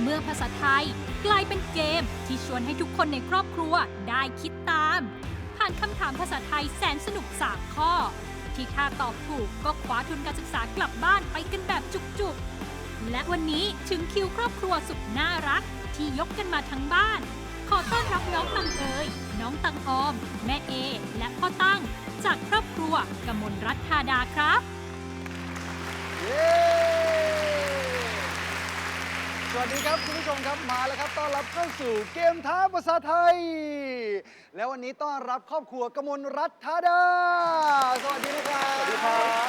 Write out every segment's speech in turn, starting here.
เมื่อภาษาไทยกลายเป็นเกมที่ชวนให้ทุกคนในครอบครัวได้คิดตาม ผ่านคำถามภาษาไทยแสนสนุก 3 ข้อ ที่ถ้าตอบถูกก็คว้าทุนการศึกษากลับบ้านไปกันแบบจุกๆ และวันนี้ถึงคิวครอบครัวสุดน่ารัก ที่ยกกันมาทั้งบ้าน ขอต้อนรับน้องตังเอยน้องตังออม แม่เอ และพ่อตั้ง จากครอบครัวกมลรัฐธาดาครับ สวัสดีครับคุณผู้ชมครับมาแล้วครับต้อนรับเข้าสู่เกมท้าภาษาไทย แล้ววันนี้ต้อนรับครอบครัวกมลรัฐธาดา สวัสดีนะครับสวัสดีครับ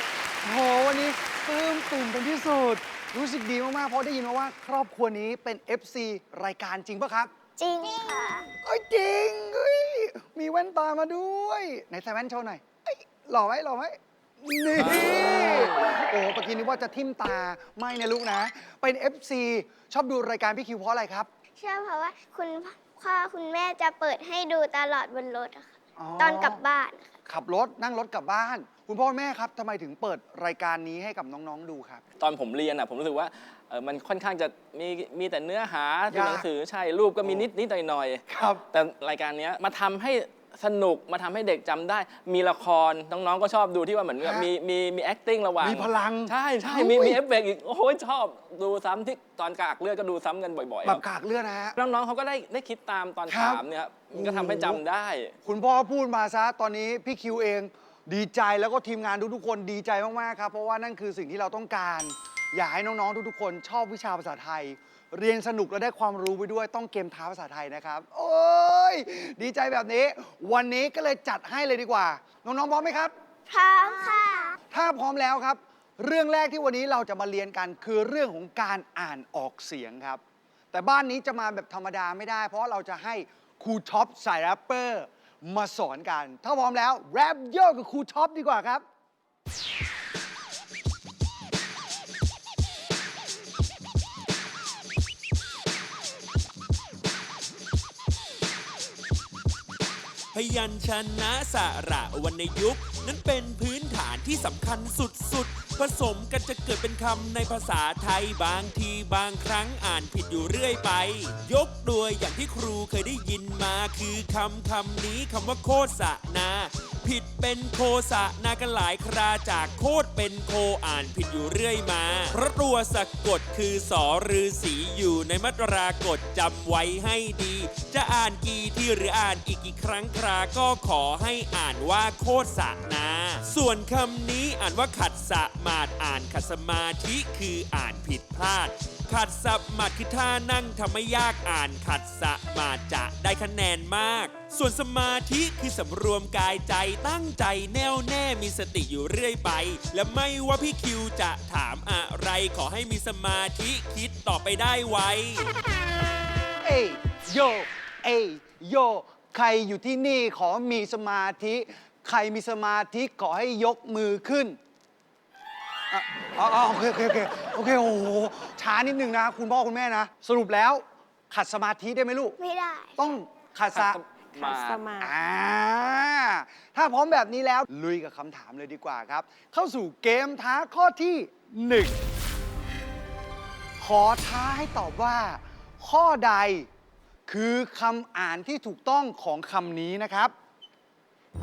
โหวันนี้ปลื้มตุ่มเป็นที่สุด รู้สึกดีมากๆเพราะได้ยินมาว่าครอบครัวนี้เป็น FC รายการจริงปะครับจริงค่ะ เอ้ยจริงเฮ้ยมีแว่นตามาด้วยไหนใส่แว่นโชว์หน่อยเอ้ยหล่อไหมหล่อไหม นี่ โอ้เมื่อกี้นึกว่าจะทิ่มตา ไม่นะลูกนะ เป็น FC ชอบดูรายการพี่คิวเพราะอะไรครับ เชื่อเพราะว่าคุณพ่อคุณแม่จะเปิดให้ดูตลอดบนรถอะค่ะตอนกลับบ้านอะค่ะ ขับรถนั่งรถกลับบ้าน คุณพ่อคุณแม่ครับทำไมถึงเปิดรายการนี้ให้กับน้องๆดูครับ ตอนผมเรียนอะผมรู้สึกว่าเออมันค่อนข้างจะมีมีแต่เนื้อหาที่ยาก หนังสือใช่รูปก็มีนิดนิดหน่อยหน่อยครับ แต่รายการเนี้ยมาทำให้ สนุกมาทำให้เด็กจำได้ มีละครน้องๆก็ชอบดูที่ว่าเหมือนกับฮะมีมีมี acting ระหว่างมีพลังใช่ใช่อุ้ยมีมีเอฟเฟกต์อีกโอ้ยชอบดูซ้ำที่ตอนกากเลือดก็ดูซ้ำกันบ่อยๆแบครับบกากเลือดนะฮะ น้องๆเขาก็ได้ได้คิดตามตอนครับ ถามเนี่ยครับมันก็ทำให้จำได้ คุณพ่อพูดมาซะตอนนี้พี่คิวเองดีใจแล้วก็ทีมงานทุกๆคนดีใจมากๆครับ เพราะว่านั่นคือสิ่งที่เราต้องการ อยากให้น้องๆทุกๆคนชอบวิชาภาษาไทย เรียนสนุกและได้ความรู้ไปด้วยต้องเกมท้าภาษาไทยนะครับ โอ้ย ดีใจแบบนี้ วันนี้ก็เลยจัดให้เลยดีกว่า น้องๆพร้อมไหมครับ พร้อมค่ะ ถ้าพร้อมแล้วครับ เรื่องแรกที่วันนี้เราจะมาเรียนกันคือเรื่องของการอ่านออกเสียงครับ แต่บ้านนี้จะมาแบบธรรมดาไม่ได้ เพราะเราจะให้ครูท็อปสายแรปเปอร์มาสอนกัน ถ้าพร้อมแล้วแรปโยกกับครูท็อปดีกว่าครับ พยัญชนะสระวรรณยุกต์นั้นเป็นพื้นฐานที่สำคัญสุดๆผสมกันจะเกิดเป็นคำในภาษาไทยบางทีบางครั้งอ่านผิดอยู่เรื่อยไป ยกตัวอย่างที่ครูเคยได้ยินมา คือคำคำนี้คำว่าโคสะนา ผิดเป็นโคสะนากันหลายคราจากโคตรเป็นโคอ่านผิดอยู่เรื่อยมาเพราะตัวสะกดคือสอรือสีอยู่ในมัตรากฎจำไว้ให้ดี จะอ่านกี่ที่หรืออ่านอีกกี่ครั้งคราก็ขอให้อ่านว่าโคตรสะนา ส่วนคำนี้อ่านว่าขัดสมาดอ่านขัดสมาธิคืออ่านผิดพลาด ขัดสมาธิคือท่านั่งทำไม่ยากอ่านขัดสมาจะได้คะแนนมาก ส่วนสมาธิคือสำรวมกายใจตั้งใจแน่วแน่มีสติอยู่เรื่อยไป และไม่ว่าพี่คิวจะถามอะไร ขอให้มีสมาธิคิดต่อไปได้ไว เอยโย เอยโย ใครอยู่ที่นี่ขอมีสมาธิ ใครมีสมาธิขอให้ยกมือขึ้น อะอ๋ออ๋อโอเคโอเคโอเคโอเคโอ้โหช้านิดนึงนะ คุณพ่อคุณแม่นะ สรุปแล้วขัดสมาธิได้ไหมลูก ไม่ได้ ต้องขัดสะมาอ่าถ้าพร้อมแบบนี้แล้วลุยกับคำถามเลยดีกว่าครับ เข้าสู่เกมท้าข้อที่หนึ่งขอท้าให้ตอบว่า ข้อใดคือคำอ่านที่ถูกต้องของคำนี้นะครับ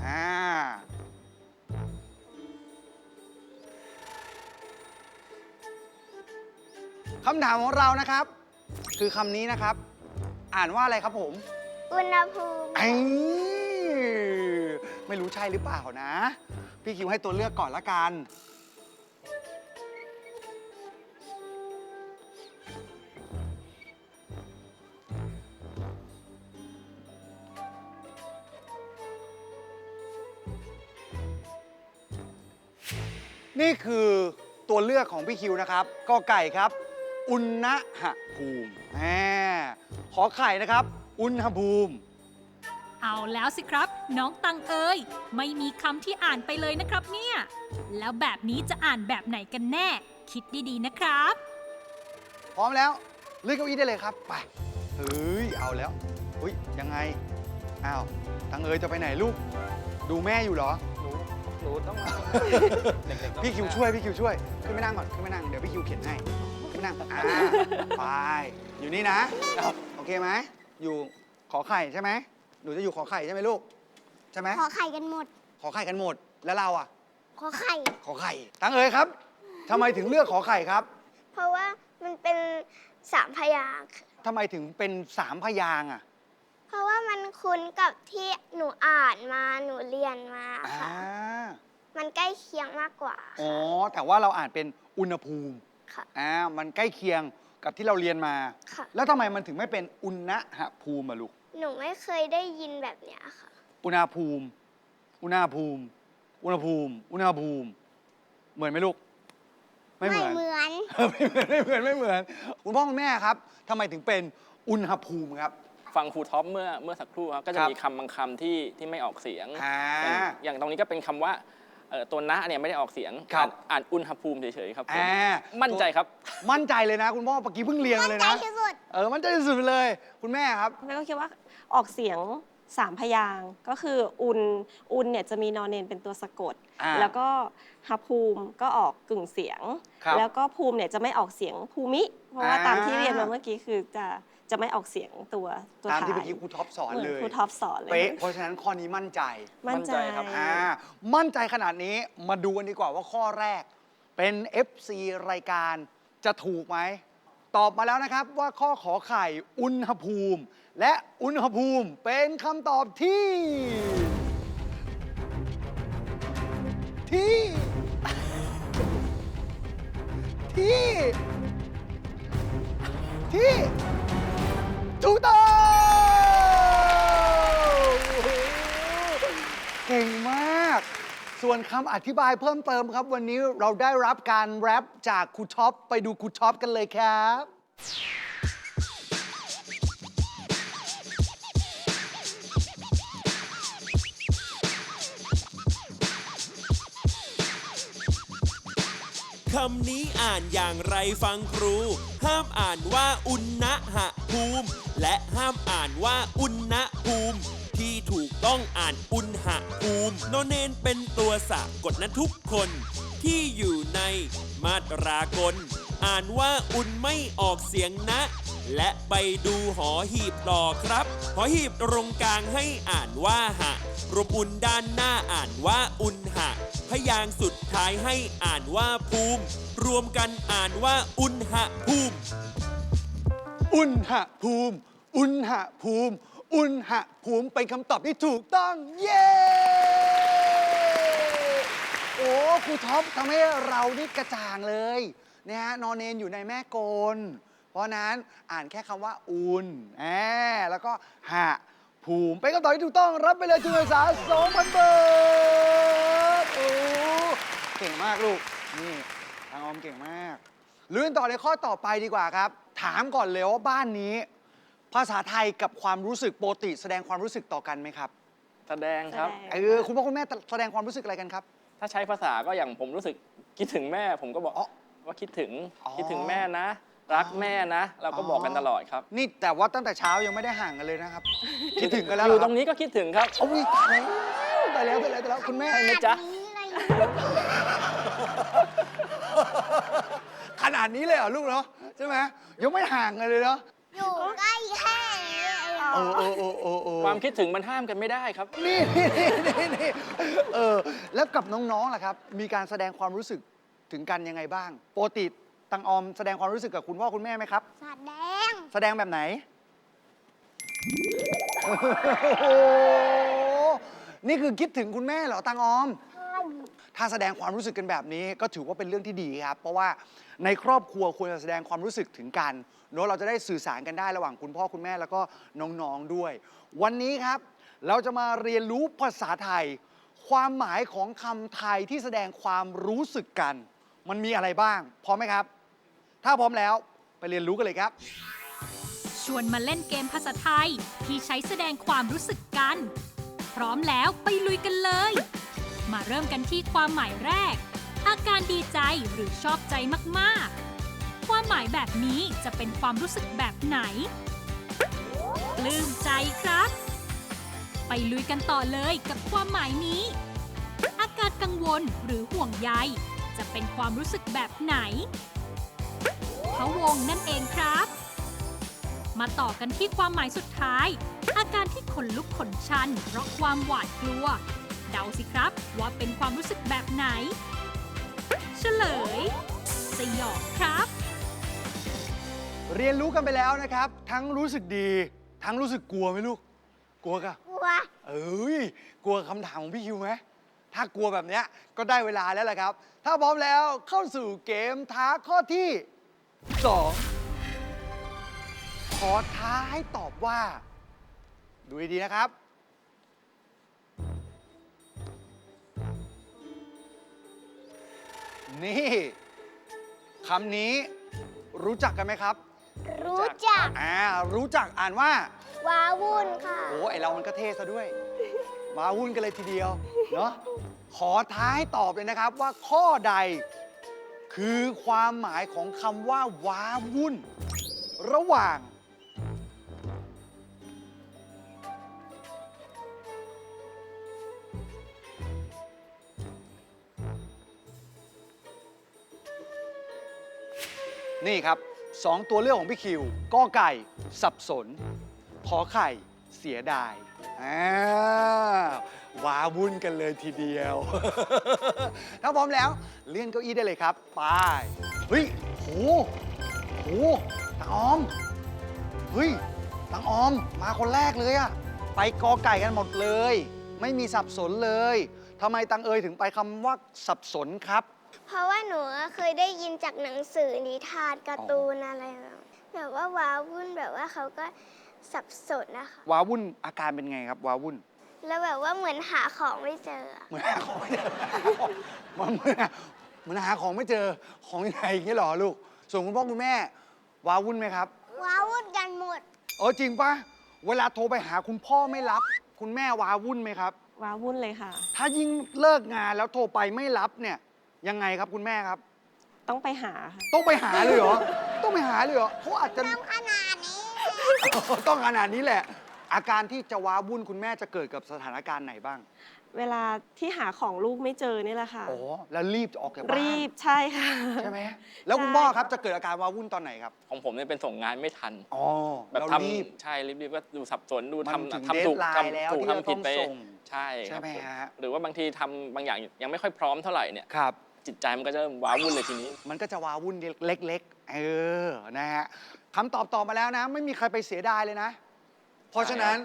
อ่า คำถามของเรานะครับ คือคำนี้นะครับ อ่านว่าอะไรครับผมอุณหภูมิไอ้ไม่รู้ใช่หรือเปล่านะ พี่คิวให้ตัวเลือกก่อนละกัน นี่คือตัวเลือกของพี่คิวนะครับกอไก่ครับ อุณหภูมิแหมขอไข่นะครับ อุณหภูมิ เอาแล้วสิครับ น้องตังเอยไม่มีคำที่อ่านไปเลยนะครับเนี่ย แล้วแบบนี้จะอ่านแบบไหนกันแน่ คิดดีๆนะครับ พร้อมแล้วเลื่อนเก้าอี้ได้เลยครับ ไป เฮ้ย เอาแล้วอุ้ยยังไง อ้าว ตังเอ๋ยจะไปไหนลูก ดูแม่อยู่เหรอ หนูต้องเอาเด็กๆต้องพี่คิวช่วย พี่คิวช่วย ขึ้นไปนั่งก่อน ขึ้นไปนั่ง เดี๋ยวพี่คิวเขียนให้ขึ้นไป นั่งอ่าไป อยู่นี่นะ โอเคไหม อยู่ขอไข่ใช่ไหม หนูจะอยู่ขอไข่ใช่ไหมลูก ใช่ไหม ขอไข่กันหมด ขอไข่กันหมด แล้วเราอะ ขอไข่ ขอไข่ ตั้งเอ๋ยครับ ทำไมถึงเลือกขอไข่ครับเพราะว่ามันเป็นสามพยางค์ค่ะทำไมถึงเป็นสามพยางค์อะ เพราะว่ามันคุ้นกับที่หนูอ่านมาหนูเรียนมาอ่า ค่ะ มันใกล้เคียงมากกว่าอ๋อแต่ว่าเราอ่านเป็นอุณหภูมิ ค่ะ อ่ามันใกล้เคียงกับที่เราเรียนมา ค่ะ แล้วทำไมมันถึงไม่เป็นอุณหภูมิอะลูก หนูไม่เคยได้ยินแบบเนี้ยค่ะ อุณหภูมิ อุณหภูมิ อุณหภูมิ อุณหภูมิ เหมือนไหมลูก ไม่เหมือนเหมือนไม่เหมือน ไม่เหมือน ไม่เหมือน คุณพ่อคุณแม่ครับทำไมถึงเป็นอุณหภูมิครับ ฟังครูท็อปเมื่อเมื่อสักครู่ครับก็จะครับ มีคำบางคำที่ที่ไม่ออกเสียง อ่า อย่างอย่างตรงนี้ก็เป็นคำว่า เอ่อตัวนะเนี่ยไม่ได้ออกเสียงครับ อ่านอ่านอุณหภูมิเฉยๆครับผมอ่ามั่นใจครับ มั่นใจเลยนะ คุณพ่อเมื่อกี้เพิ่งเรียนมาเลยใจนะที่สุดเออมั่นใจที่สุดเลย คุณแม่ครับ แม่ก็คิดว่าออกเสียงสามพยางค์ก็คืออุนอุนเนี่ยจะมีนอนเนนเป็นตัวสะกด อ่าแล้วก็ฮับภูมิก็ออกกึ่งเสียง ครับแล้วก็ภูมิเนี่ยจะไม่ออกเสียงภูมิ เพราะว่าอ่า ตามที่เรียนมาเมื่อกี้คือจะ จะไม่ออกเสียงตัวตัวตามที่ท้เมื่อกี้ครูท็อปสอนเหมืเลอนยครูท็อปสอนเลย เป๊ะเพราะฉะนั้นข้อนี้มั่นใจมั่นใจมั่นใจครับอ่ามั่นใจขนาดนี้มาดูกันดีกว่าว่าข้อแรก เป็น FC รายการจะถูกไหม ตอบมาแล้วนะครับว่าข้อขอไข่อุณหภูมิ และอุณหภูมิเป็นคำตอบที่ ที่ ที่ ที่ ส่วนคำอธิบายเพิ่มเติมครับ วันนี้เราได้รับการแรปจากครูท็อปไปดูครูท็อปกันเลยครับ คำนี้อ่านอย่างไรฟังครู ห้ามอ่านว่าอุณหภูมิ และห้ามอ่านว่าอุณหภูมิ ต้องอ่านอุณหภูมิโนเนนเป็นตัวสะกดนะทุกคนที่อยู่ในมาตรากล อ่านว่าอุนไม่ออกเสียงนะ และไปดูหอหีบต่อครับ หอหีบตรงกลางให้อ่านว่าหะรวมอุนด้านหน้าอ่านว่าอุนหะ พยางสุดท้ายให้อ่านว่าภูมิ รวมกันอ่านว่าอุณหภูมิ อุณหภูมิ อุณหภูมิ อุณหภูมิเป็นคำตอบที่ถูกต้อง เย้ โอ้ครูท็อปทำให้เรานี่กระจ่างเลยนะฮะนอนเนนอยู่ในแม่โกลเพราะนั้นอ่านแค่คำว่าอุนแอบแล้วก็หะภูมิเป็นคำตอบที่ถูกต้องรับไปเลยทุนการศึกษา2,000บาทโอ้เก่งมากลูก นี่ทางออมเก่งมากลื่นต่อในข้อต่อไปดีกว่าครับ ถามก่อนเลยว่าบ้านนี้ ภาษาไทยกับความรู้สึกปกติ แสดงความรู้สึกต่อกันไหมครับแสดงครับ แสดง เออคุณพ่อคุณแม่แสดงความรู้สึกอะไรกันครับ ถ้าใช้ภาษาก็อย่างผมรู้สึกคิดถึงแม่ ผมก็บอกอ๋อว่าคิดถึงอ๋อคิดถึงแม่นะ รักแม่นะ เราก็บอกกันตลอดครับนี่แต่ว่าตั้งแต่เช้ายังไม่ได้ห่างกันเลยนะครับ คิดถึงกันแล้วอเหรยู่อคตรับรงนี้ก็คิดถึงครับโอ้ยตายแล้วตายแล้วตายแล้วตายแล้วคุณแม่ ใช่ไหมจ๊ะนี้เลยขนาดนี้เลยเหรอลูกเนาะใช่ไหมยังไม่ห่างกันเลยเนาะ อยู่ใกล้แค่นี้เองโอ้โอ้โอ้โอ้โอ้ความคิดถึงมันห้ามกันไม่ได้ครับ นี่นี่นี่นี่เออแล้วกับน้องๆล่ะครับ มีการแสดงความรู้สึกถึงกันยังไงบ้างปกติตังออมแสดงความรู้สึกกับคุณพ่อคุณแม่ไหมครับแสดงแสดงแบบไหน โอ้โหนี่คือคิดถึงคุณแม่เหรอตังออมถ้าแสดงความรู้สึกกันแบบนี้ก็ถือว่าเป็นเรื่องที่ดีครับ เพราะว่าในครอบครัวควรจะแสดงความรู้สึกถึงกันเนอะเราจะได้สื่อสารกันได้ระหว่างคุณพ่อคุณแม่แล้วก็น้องๆด้วย วันนี้ครับ เราจะมาเรียนรู้ภาษาไทย ความหมายของคำไทยที่แสดงความรู้สึกกัน มันมีอะไรบ้าง พร้อมไหมครับ ถ้าพร้อมแล้วไปเรียนรู้กันเลยครับชวนมาเล่นเกมภาษาไทยที่ใช้แสดงความรู้สึกกัน พร้อมแล้วไปลุยกันเลย มาเริ่มกันที่ความหมายแรก อาการดีใจหรือชอบใจมากๆ ความหมายแบบนี้จะเป็นความรู้สึกแบบไหนปลื้มใจครับ ไปลุยกันต่อเลยกับความหมายนี้ อากการกังวลหรือห่วงใยจะเป็นความรู้สึกแบบไหนพะวงนั่นเองครับ มาต่อกันที่ความหมายสุดท้าย อาการที่ขนลุกขนชันเพราะความหวาดกลัว เดาสิครับ ว่าเป็นความรู้สึกแบบไหน เฉลย สยองครับ เรียนรู้กันไปแล้วนะครับ ทั้งรู้สึกดี ทั้งรู้สึกกลัวไหมลูก กลัวกะกลัว เอ้ย กลัวคำถามของพี่คิวไหม ถ้ากลัวแบบเนี้ยก็ได้เวลาแล้วแหละครับ ถ้าพร้อมแล้วเข้าสู่เกมท้าข้อที่ 2 ขอท้าให้ตอบว่า ดูดีๆนะครับ นี่คำนี้รู้จักกันไหมครับ รู้จักอ่ารู้จักอ่านว่า ว้าวุ่นค่ะ โอ้ไอเรามันก็เท่ซะด้วยมาวุ่นกันเลยทีเดียวเนาะขอท้าให้ตอบเลยนะครับว่าข้อใด คือความหมายของคำว่าว้าวุ่น ระหว่าง นี่ครับสองตัวเลือกของพี่คิวกอไก่ สับสน ขอไข่เสียดายอ่าว้าวุ่นกันเลยทีเดียว ถ้าพร้อมแล้วเลื่อนเก้าอี้ได้เลยครับไปเฮ้ยโหโหตังออมเฮ้ยตังออมมาคนแรกเลยอะไปกอไก่กันหมดเลย ไม่มีสับสนเลยทำไมตังเอยถึงไปคำว่าสับสนครับ เพราะว่าหนูเคยได้ยินจากหนังสือนิทานการ์ตูนอะไรแบบแบบว่าว้าวุ่นแบบว่าเขาก็สับสนนะคะ ว้าวุ่นอาการเป็นไงครับว้าวุ่น แล้วแบบว่าเหมือนหาของไม่เจออะเหมือนหาของไม่เจอมันเหมือนหาเหมือนหาของไม่เจอของอยู่ไหนอย่างนี้เหรอลูก ส่วนคุณพ่อคุณแม่ว้าวุ่นไหมครับ ว้าวุ่นกันหมด เออจริงปะเวลาโทรไปหาคุณพ่อไม่รับ คุณแม่ว้าวุ่นไหมครับ ว้าวุ่นเลยค่ะ ถ้ายิ่งเลิกงานแล้วโทรไปไม่รับเนี่ย ยังไงครับคุณแม่ครับ ต้องไปหาค่ะต้องไปหาเลยเหรอ ต้องไปหาเลยเหรอเขาอาจจะขนาดนี้ ต้องขนาดนี้แหละ อาการที่จะว้าวุ่นคุณแม่จะเกิดกับสถานการณ์ไหนบ้างเวลาที่หาของลูกไม่เจอนี่แหละค่ะ โอ้แล้วรีบจะออกจากบ้านรีบใช่ค่ะ ใช่ไหมแล้วคุณพ่อครับจะเกิดอาการว้าวุ่นตอนไหนครับ ของผมเนี่ยเป็นส่งงานไม่ทันอ๋อแบบเราทรีบำใช่รีบๆก็ดูสับสนดูมันถึงทำทำถูก deadline แล้วทำถูกที่จะทำผิดไปต้องส่งใช่ใช่ไหมครับฮะหรือว่าบางทีทำบางอย่างยังไม่ค่อยพร้อมเท่าไหร่เนี่ยครับ จิตใจมันก็จะว้าวุ่นเลยทีนี้ มันก็จะว้าวุ่นเล็กๆ เออ นะฮะคำตอบตอบมาแล้วนะ ไม่มีใครไปเสียดายเลยนะ เพราะฉะนั้น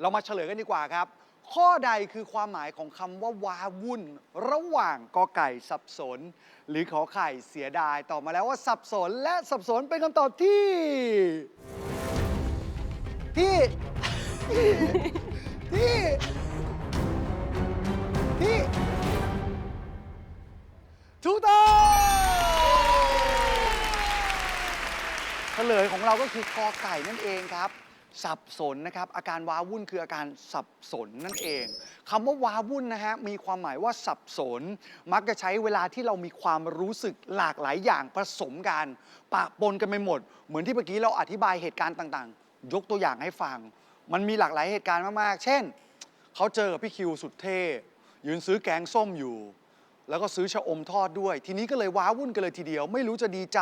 เรามาเฉลยกันดีกว่าครับ ข้อใดคือความหมายของคำว่าว้าวุ่น ระหว่างกอไก่สับสน หรือขอไข่เสียดายตอบมาแล้วว่าสับสนและสับสนเป็นคำตอบที่ ที่ ที่ ถูกต้องเฉลยของเราก็คือกอไก่นั่นเองครับ สับสนนะครับ อาการว้าวุ่นคืออาการสับสนนั่นเองคำว่าว้าวุ่นนะฮะมีความหมายว่าสับสน มักจะใช้เวลาที่เรามีความรู้สึกหลากหลายอย่างผสมกันปะปนกันไปหมด เหมือนที่เมื่อกี้เราอธิบายเหตุการณ์ต่างๆ ยกตัวอย่างให้ฟัง มันมีหลากหลายเหตุการณ์มากๆ เช่น เขาเจอกับพี่คิวสุดเท่ยืนซื้อแกงส้มอยู่ แล้วก็ซื้อชะอมทอดด้วย ทีนี้ก็เลยว้าวุ่นกันเลยทีเดียว ไม่รู้จะดีใจ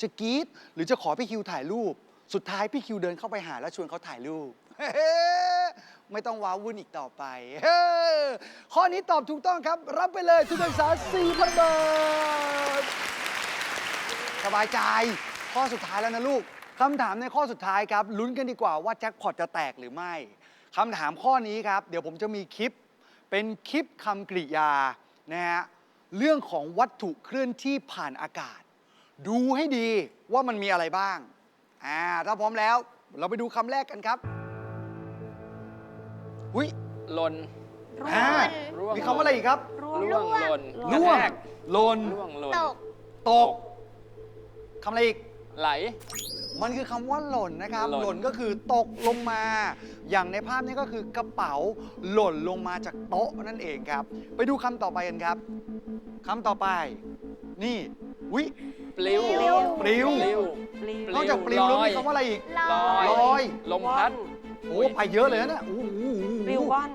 จะกรี๊ดหรือจะขอพี่คิวถ่ายรูป สุดท้ายพี่คิวเดินเข้าไปหาแล้วชวนเขาถ่ายรูป ไม่ต้องว้าวุ่นอีกต่อไป ข้อนี้ตอบถูกต้องครับ รับไปเลยทุนการศึกษา4,000บาทสบายใจ ข้อสุดท้ายแล้วนะลูกคำถามในข้อสุดท้ายครับลุ้นกันดีกว่าว่าแจ็คพอตจะแตกหรือไม่คำถามข้อนี้ครับ เดี๋ยวผมจะมีคลิป เป็นคลิปคำกริยา นะฮะเรื่องของวัตถุเคลื่อนที่ผ่านอากาศ ดูให้ดีว่ามันมีอะไรบ้างอ่าถ้าพร้อมแล้วเราไปดูคำแรกกันครับหุยลนร่วงอ่าร่วง มีคำว่าอะไรอีกครับร่วงร่วงลนร่วงกระแทกลนร่วงลนตก ตกคำอะไรอีก ไหล มันคือคำว่าหล่นนะครับ หล่น หล่นก็คือตกลงมา อย่างในภาพนี้ก็คือกระเป๋าหล่นลงมาจากโต๊ะนั่นเองครับ ไปดูคำต่อไปกันครับคำต่อไป นี่วิ ปลิวปลิว ปลิว ปลิวปลิวนอกจากปลิวแล้วลอยมีคำว่าอะไรอีกลอยลอย ลมพัด โอ้ไปเยอะเลยนะเนี่ยโอ้โห ปลิวว่อน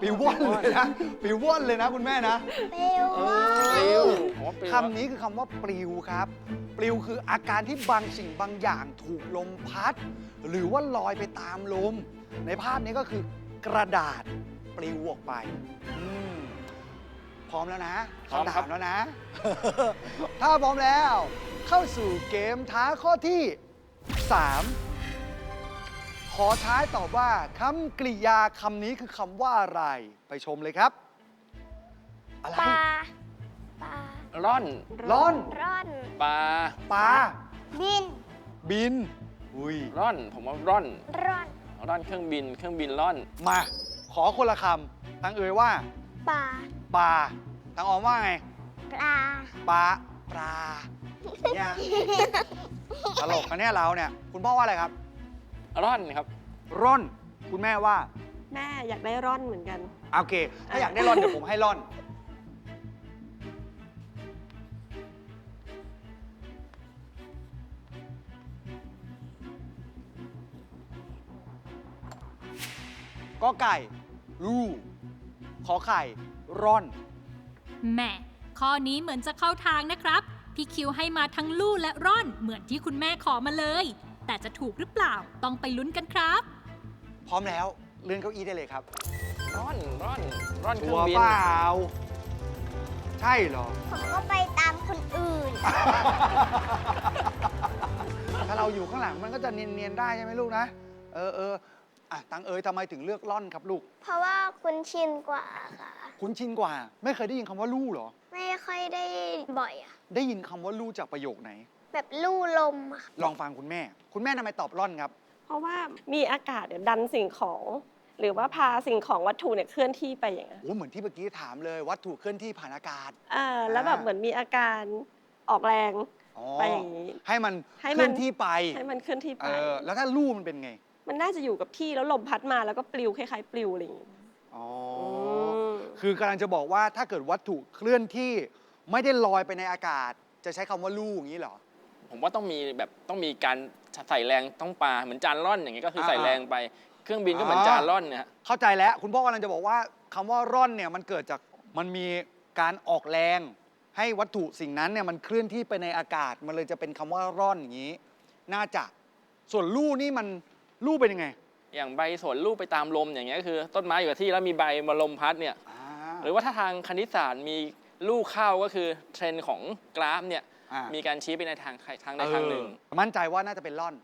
ปลิวปิวว่อนเลยนะปิวว่อนเลยนะคุณแม่นะเปลวเอว่าอปลิวผมว่าปลิวคำนี้คือคำว่าปลิวครับ ปลิวคืออาการที่บางสิ่งบางอย่างถูกลมพัด หรือว่าลอยไปตามลม ในภาพนี้ก็คือกระดาษปลิวออกไปอืมพร้อมแล้วนะพร้อมครับคำถามแล้วนะ ถ้าพร้อมแล้ว เข้าสู่เกมท้าข้อที่ 3 ขอท้ายตอบว่าคำกริยาคำนี้คือคำว่าอะไร ไปชมเลยครับ อะไร ปลาปลาร่อนร้อน ร่อน ปลาปลา บิน บิน อุ้ย ร่อน ผมว่าร่อน ร่อน ร่อนเครื่องบิน เครื่องบินร่อน มา ขอคนละคำตังเอ่ยว่า ปลา ปลาตังออมว่าไง ปลา ปลา ปลาเนี่ยตลกกันเนี่ยเราเนี่ย คุณพ่อว่าอะไรครับ ร่อนครับ ร่อนคุณแม่ว่าแม่อยากได้ร่อนเหมือนกัน โอเค ถ้าอยากได้ร่อนเดี๋ยวผมให้ร่อน ก็ไก่ ลูขอไข่ ร่อน แหม่ ข้อนี้เหมือนจะเข้าทางนะครับ พี่คิวให้มาทั้งลู่และร่อนเหมือนที่คุณแม่ขอมาเลย แต่จะถูกหรือเปล่าต้องไปลุ้นกันครับ พร้อมแล้วเลื่อนเก้าอี้ได้เลยครับร่อนร่อนร่อนเคชัรื่อวงร์บินเปล่าใช่เหรอ ผมก็ไปตามคนอื่น ถ้าเราอยู่ข้างหลังมันก็จะเนียนๆได้ใช่ไหมลูกนะ เออเอออะตังเอ๋ยทำไมถึงเลือกร่อนครับลูก เพราะว่าคุณชินกว่าค่ะ คุ้นชินกว่า ไม่เคยได้ยินคำว่าลู่เหรอ ไม่ค่อยได้บ่อยอะได้ยินคำว่าลู่จากประโยคไหน แบบลู่ลมอะค่ะลองฟังคุณแม่ คุณแม่ทำไมตอบร่อนครับ เพราะว่ามีอากาศเนี่ยดันสิ่งของ หรือว่าพาสิ่งของวัตถุเนี่ยเคลื่อนที่ไปอย่างเงี้ยโอ้เหมือนที่เมื่อกี้ถามเลยวัตถุเคลื่อนที่ผ่านอากาศอ่าแล้วแบบเหมือนมีอาการออกแรง อ๋อ ไปอย่างนี้ให้มันให้เคมัน ลื่อนที่ไป ให้มันเคลื่อนที่เอไป อ แล้วถ้าลู่มันเป็นไง มันน่าจะอยู่กับที่แล้วลมพัดมาแล้วก็ปลิวคล้ายๆปลิวอะไรอย่างเงี้ยอ๋อมคือกำลังจะบอกว่าถ้าเกิดวัตถุเคลื่อนที่ไม่ได้ลอยไปในอากาศ จะใช้คำว่าลู่อย่างนี้เหรอ ผมว่าต้องมีแบบต้องมีการใส่แรงต้องปลาเหมือนจานร่อนอย่างเงี้ยก็คือใส่อ่าแรงไปเครื่องบินก็เหมือนอ่าจานร่อนเนี่ยฮะ เข้าใจแล้ว คุณพ่อกำลังจะบอกว่าคำว่าร่อนเนี่ยมันเกิดจากมันมีการออกแรง ให้วัตถุสิ่งนั้นเนี่ยมันเคลื่อนที่ไปในอากาศ มันเลยจะเป็นคำว่าร่อนอย่างนี้ น่าจะส่วนลู่นี่มันลู่เป็นยังไงอย่างใบสนลูกไปตามลมอย่างเงี้ยก็คือต้นไม้อยู่กับที่แล้วมีใบมาลมพัดเนี่ย อ่า หรือว่าถ้าทางคณิตศาสตร์มีลูกเข้าก็คือเทรนด์ของกราฟเนี่ย อ่ามีการชี้ไปในทางใครทางใดทางหนึ่ง เออมั่นใจว่าน่าจะเป็นร่อน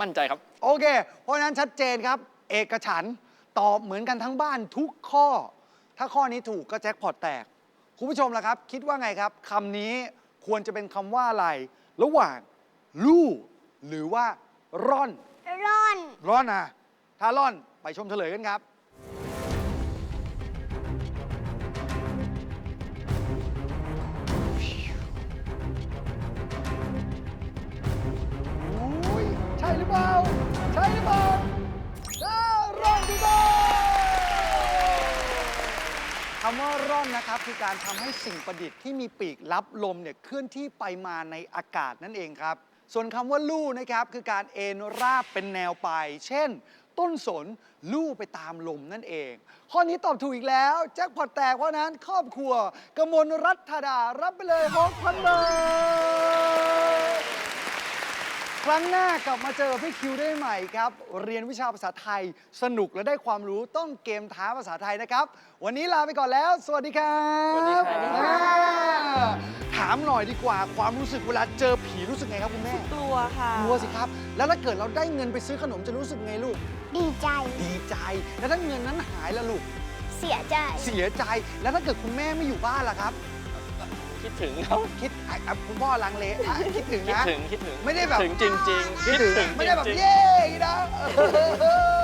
มั่นใจครับ โอเค เพราะฉะนั้นชัดเจนครับ เอกฉันท์ตอบเหมือนกันทั้งบ้านทุกข้อ ถ้าข้อนี้ถูกก็แจ็คพอตแตก คุณผู้ชมล่ะครับ คิดว่าไงครับคำนี้ควรจะเป็นคำว่าอะไร ระหว่างลู่ หรือว่าร่อน ร่อน ร่อนนะถ้าร่อนไปชมเฉลยกันครับ รือเปล่า ใช่หรือเปล่าอ่าร่อนถูกต้องคำว่าร่อนนะครับคือการทำให้สิ่งประดิษฐ์ที่มีปีกรับลมเนี่ยเคลื่อนที่ไปมาในอากาศนั่นเองครับ ส่วนคำว่าลู่นะครับคือการเอนราบเป็นแนวไป เช่น ต้นสนลู่ไปตามลมนั่นเอง ข้อนี้ตอบถูกอีกแล้ว แจ็คพอตแตกเพราะฉะนั้นครอบครัวกมลรัฐดารับไปเลย6,000บาท ครั้งหน้ากลับมาเจอพี่คิวได้ใหม่ครับ เรียนวิชาภาษาไทยสนุกและได้ความรู้ต้องเกมท้าภาษาไทยนะครับ วันนี้ลาไปก่อนแล้ว สวัสดีครับสวัสดีครับ อ่าถามหน่อยดีกว่าความรู้สึกเวลาเจอผีรู้สึกไงครับคุณแม่กลัวค่ะ กลัวสิครับ แล้วถ้าเกิดเราได้เงินไปซื้อขนมจะรู้สึกไงลูก ดีใจ ดีใจ แล้วถ้าเงินนั้นหายละลูก เสียใจ เสียใจ แล้วถ้าเกิดคุณแม่ไม่อยู่บ้านล่ะครับ คิดถึงครับคิดอะอะคุณพ่อลังเลอะคิดถึงคิดนะ ถึงคิดถึงไม่ได้แบบ ถึงจริง ๆ คิดถึงไม่ได้แบบ จริงๆ เย้อย่างนี้นะเออ